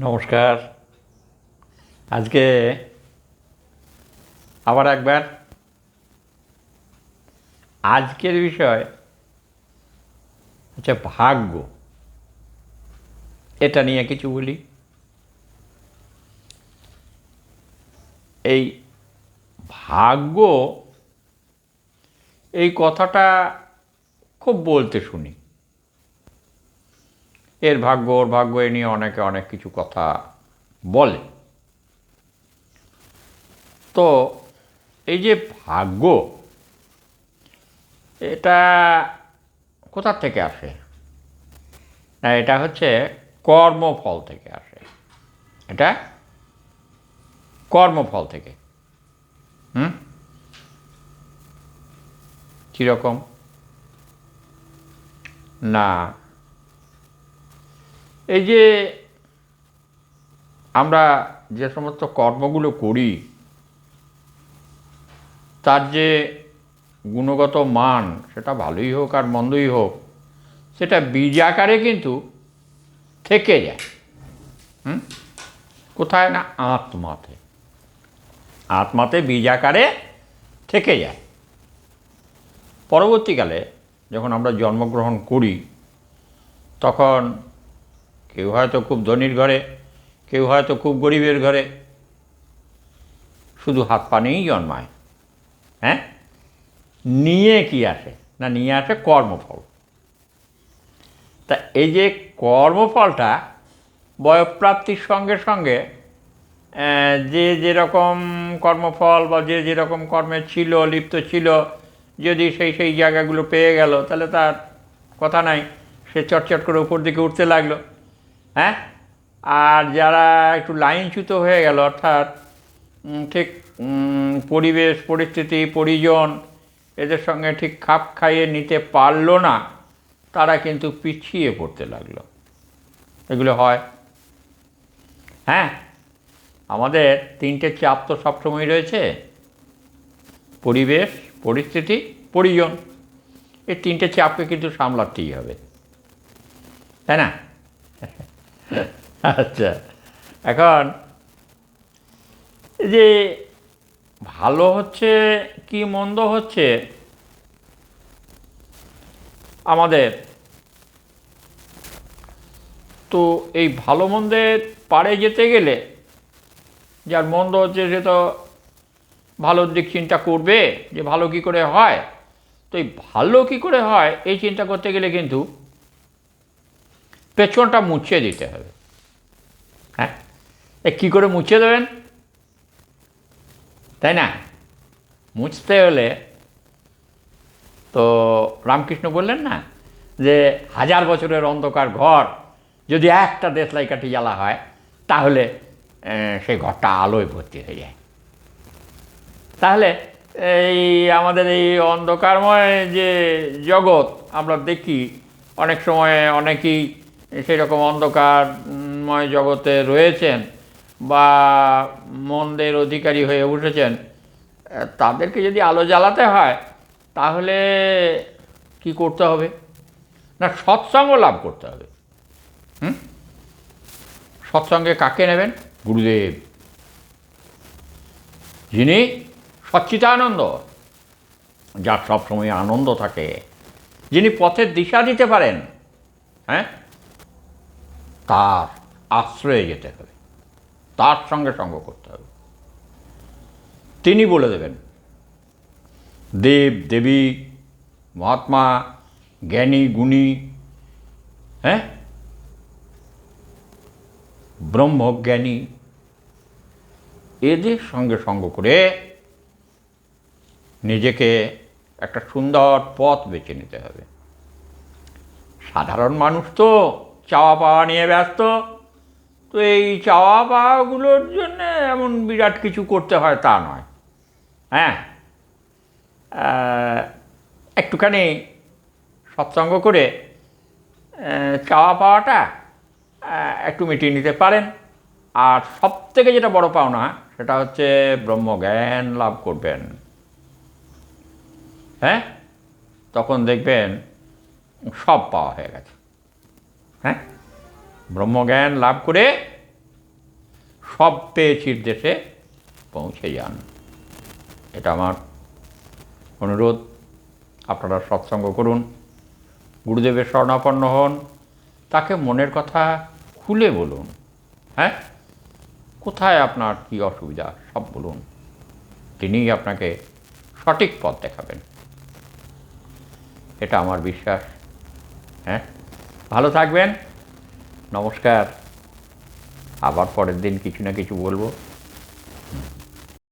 নমস্কার। আজকে আবার একবার আজকের বিষয় হচ্ছে ভাগ্য। এটা নিয়ে কিছু বলি। এই ভাগ্য, এই কথাটা খুব বলতে শুনি। এর ভাগ্য, ওর ভাগ্য এ নিয়ে অনেকে অনেক কিছু কথা বলে। তো এই যে ভাগ্য, এটা কোথার থেকে আসে? না, এটা হচ্ছে কর্মফল থেকে আসে। এটা কর্মফল থেকে। হুম? কীরকম? না এই যে আমরা যে সমস্ত কর্মগুলো করি, তার যে গুণগত মান, সেটা ভালোই হোক আর মন্দই হোক, সেটা বীজ আকারে কিন্তু থেকে যায়। হুম? কোথায়? না, আত্মাতে। আত্মাতে বীজ আকারে থেকে যায়। পরবর্তীকালে যখন আমরা জন্মগ্রহণ করি, তখন কেউ হয়তো খুব ধনীর ঘরে, কেউ হয়তো খুব গরিবের ঘরে। শুধু হাত পা নিয়েই জন্মায়। হ্যাঁ? নিয়ে কি আসে? না, নিয়ে আসে কর্মফল। তা এই যে কর্মফলটা বয়প্রাপ্তির সঙ্গে সঙ্গে যে যেরকম কর্মফল বা যে যেরকম কর্মে ছিল, লিপ্ত ছিল, যদি সেই সেই জায়গাগুলো পেয়ে গেল, তাহলে তার কথা নাই। সে চটচট করে উপর দিকে উঠতে লাগল। হ্যাঁ? আর যারা একটু লাইনচ্যুত হয়ে গেল, অর্থাৎ ঠিক পরিবেশ, পরিস্থিতি, পরিজন, এদের সঙ্গে ঠিক খাপ খাইয়ে নিতে পারল না, তারা কিন্তু পিছিয়ে পড়তে লাগল। এগুলো হয়। হ্যাঁ? আমাদের তিনটে চাপ তো সবসময় রয়েছে। পরিবেশ, পরিস্থিতি, পরিজন, এই তিনটে চাপকে কিন্তু সামলাতেই হবে। তাই না? আচ্ছা এখন যে ভালো হচ্ছে কি মন্দ হচ্ছে? আমাদের তো এই ভালো মন্দের পারে যেতে গেলে যার মন্দ হচ্ছে সে তো ভালোর দিক চিন্তা করবে, যে ভালো কি করে হয়? তো এই ভালো কি করে হয়, এই চিন্তা করতে গেলে কিন্তু পেছনটা মুছিয়ে দিতে হবে। হ্যাঁ? কী করে মুছে দেবেন? তাই না? মুছতে হলে তো রামকৃষ্ণ বললেন না যে, হাজার বছরের অন্ধকার ঘর যদি একটা দেশলাই কাঠি জ্বালা হয়, তাহলে সেই ঘরটা আলোয় ভর্তি হয়ে যায়। তাহলে, এই আমাদের এই অন্ধকারময় যে জগৎ, আমরা দেখি অনেক সময় অনেকেই সেই রকম অন্ধকারময় জগতে রয়েছেন বা মন্দের অধিকারী হয়ে উঠেছেন তাদেরকে যদি আলো জ্বালাতে হয়, তাহলে কি করতে হবে? না, সৎসঙ্গ লাভ করতে হবে। হুম? সৎসঙ্গে কাকে নেবেন? গুরুদেব। যিনি সচ্চিতানন্দ যার সবসময় আনন্দ থাকে, যিনি পথের দিশা দিতে পারেন হ্যাঁ? তার আশ্রয়ে যেতে হবে। তার সঙ্গে সঙ্গ করতে হবে। তিনি বলে দেবেন, দেব, দেবী, মহাত্মা, জ্ঞানী, গুণী হ্যাঁ? ব্রহ্মজ্ঞানী, এদের সঙ্গে সঙ্গ করে নিজেকে একটা সুন্দর পথ বেছে নিতে হবে। সাধারণ মানুষ তো চাওয়া পাওয়া নিয়ে ব্যস্ত। তো এই চাওয়া পাওয়াগুলোর জন্য এমন বিরাট কিছু করতে হয় তা নয়। হ্যাঁ? একটুখানি সৎসঙ্গ করে চাওয়া পাওয়াটা একটু মিটিয়ে নিতে পারেন। আর সব থেকে যেটা বড় পাওনা, সেটা হচ্ছে ব্রহ্মজ্ঞান লাভ করবেন। হ্যাঁ? তখন দেখবেন সব পাওয়া হয়ে গেছে। হ্যাঁ? ব্রহ্মজ্ঞান লাভ করে সব পেয়েছির দেশে পৌঁছে যান। এটা আমার অনুরোধ। আপনারা সৎসঙ্গ করুন। গুরুদেবের শরণাপন্ন হন। তাকে মনের কথা খুলে বলুন। হ্যাঁ? কোথায় আপনার কী অসুবিধা? সব বলুন। তিনিই আপনাকে সঠিক পথ দেখাবেন। এটা আমার বিশ্বাস। হ্যাঁ? ভালো থাকবেন। নমস্কার। আবার পরের দিন কিছু না কিছু বলব।